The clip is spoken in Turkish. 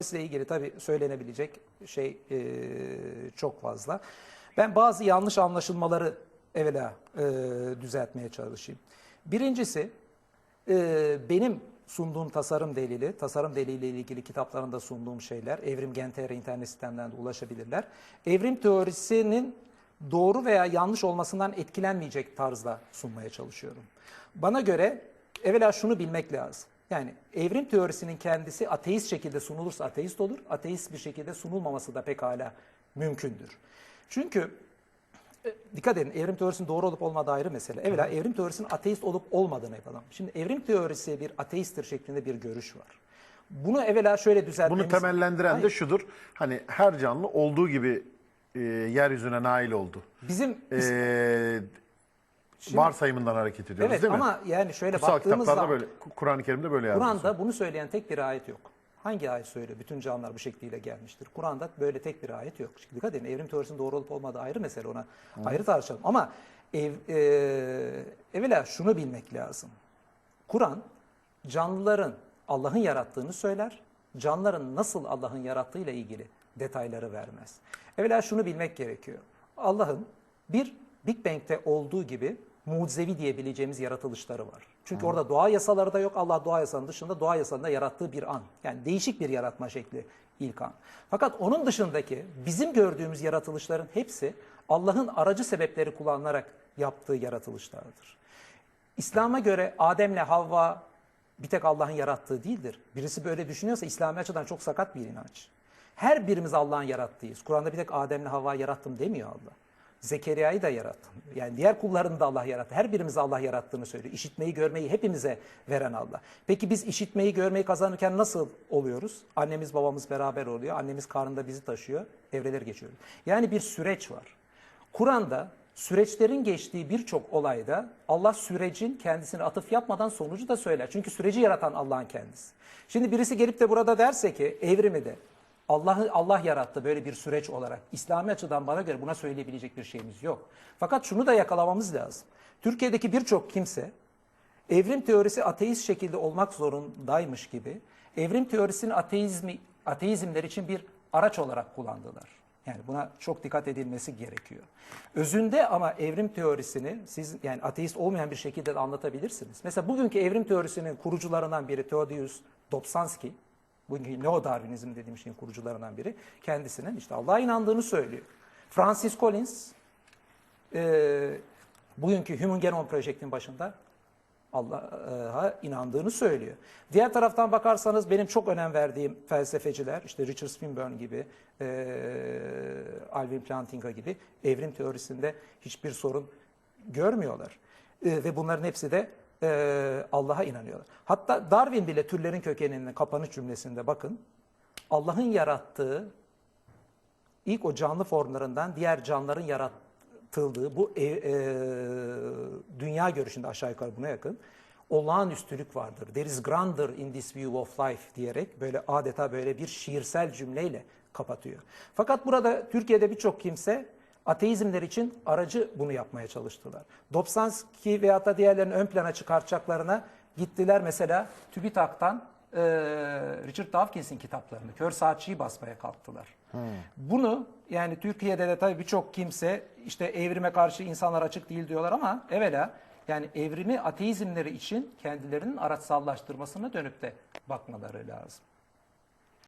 ile ilgili tabii söylenebilecek şey e, çok fazla. Ben bazı yanlış anlaşılmaları evvela e, düzeltmeye çalışayım. Birincisi e, benim sunduğum tasarım delili, tasarım deliliyle ilgili kitaplarında sunduğum şeyler, Evrim Gen.tr internet sitemden de ulaşabilirler. Evrim teorisinin doğru veya yanlış olmasından etkilenmeyecek tarzda sunmaya çalışıyorum. Bana göre evvela şunu bilmek lazım. Yani evrim teorisinin kendisi ateist şekilde sunulursa ateist olur, ateist bir şekilde sunulmaması da pekala mümkündür. Çünkü e, dikkat edin evrim teorisinin doğru olup olmadığı ayrı mesele. Evvela evrim teorisinin ateist olup olmadığını yapalım. Şimdi evrim teorisi bir ateisttir şeklinde bir görüş var. Bunu evvela şöyle düzeltmemiz... Bunu temellendiren de Hayır. şudur. Hani her canlı olduğu gibi e, yeryüzüne nail oldu. Bizim E, varsayımından hareket ediyoruz evet değil mi? ama yani şöyle Kutsal baktığımız zaman böyle, Kur'an-ı Kerim'de böyle yazıyor. Kur'an'da bunu söyleyen tek bir ayet yok. Hangi ayet söylüyor? Bütün canlılar bu şekliyle gelmiştir. Kur'an'da böyle tek bir ayet yok. Şimdi dikkat edin evrim teorisinin doğru olup olmadığı ayrı mesele ona ayrı tartışalım. Ama ev, e, evvela şunu bilmek lazım. Kur'an canlıların Allah'ın yarattığını söyler. Canlıların nasıl Allah'ın yarattığıyla ilgili detayları vermez. Evvela şunu bilmek gerekiyor. Allah'ın bir Big Bang'te olduğu gibi mucizevi diyebileceğimiz yaratılışları var. Çünkü orada doğa yasaları da yok. Allah doğa yasalarının dışında doğa yasalarında yarattığı bir an. Yani değişik bir yaratma şekli ilk an. Fakat onun dışındaki bizim gördüğümüz yaratılışların hepsi Allah'ın aracı sebepleri kullanılarak yaptığı yaratılışlardır. İslam'a göre Adem'le Havva bir tek Allah'ın yarattığı değildir. Birisi böyle düşünüyorsa İslami açıdan çok sakat bir inanç. Her birimiz Allah'ın yarattığıyız. Kur'an'da bir tek Adem'le Havva yarattım demiyor Allah. Zekeriya'yı da yarattım. Yani diğer kullarını da Allah yarattı. Her birimizi Allah yarattığını söylüyor. İşitmeyi, görmeyi hepimize veren Allah. Peki biz işitmeyi, görmeyi kazanırken nasıl oluyoruz? Annemiz, babamız beraber oluyor. Annemiz karnında bizi taşıyor. Evreleri geçiyoruz. Yani bir süreç var. Kur'an'da süreçlerin geçtiği birçok olayda Allah sürecin kendisine atıf yapmadan sonucu da söyler. Çünkü süreci yaratan Allah'ın kendisi. Şimdi birisi gelip de burada derse ki evrimi de Allah'ı Allah yarattı böyle bir süreç olarak. İslami açıdan bana göre buna söyleyebilecek bir şeyimiz yok. Fakat şunu da yakalamamız lazım. Türkiye'deki birçok kimse evrim teorisi ateist şekilde olmak zorundaymış gibi evrim teorisini ateizmi ateizmler için bir araç olarak kullandılar. Yani buna çok dikkat edilmesi gerekiyor. Özünde ama evrim teorisini siz yani ateist olmayan bir şekilde de anlatabilirsiniz. Mesela bugünkü evrim teorisinin kurucularından biri Theodosius Dobzhansky, bugünkü neo-Darwinizm dediğim şeyin kurucularından biri kendisinin işte Allah'a inandığını söylüyor. Francis Collins e, bugünkü Human Genome Project'in başında Allah'a inandığını söylüyor. Diğer taraftan bakarsanız benim çok önem verdiğim felsefeciler, işte Richard Swinburne gibi, e, Alvin Plantinga gibi evrim teorisinde hiçbir sorun görmüyorlar. E, ve bunların hepsi de e, Allah'a inanıyorlar. Hatta Darwin bile türlerin kökeninin kapanış cümlesinde bakın, Allah'ın yarattığı ilk o canlı formlarından diğer canlıların yaratıldığı bu e, e, dünya görüşünde aşağı yukarı buna yakın olağanüstülük vardır. There is grandeur in this view of life diyerek böyle adeta böyle bir şiirsel cümleyle kapatıyor. Fakat burada Türkiye'de birçok kimse ateizmler için aracı bunu yapmaya çalıştılar. Dobzhansky veyahut da diğerlerini ön plana çıkartacaklarına gittiler mesela TÜBİTAK'tan e, Richard Dawkins'in kitaplarını, Kör Saatçi'yi basmaya kalktılar. Bunu yani Türkiye'de de tabii birçok kimse işte evrime karşı insanlar açık değil diyorlar ama evvela yani evrimi ateizmleri için kendilerinin araçsallaştırmasına dönüp de bakmaları lazım.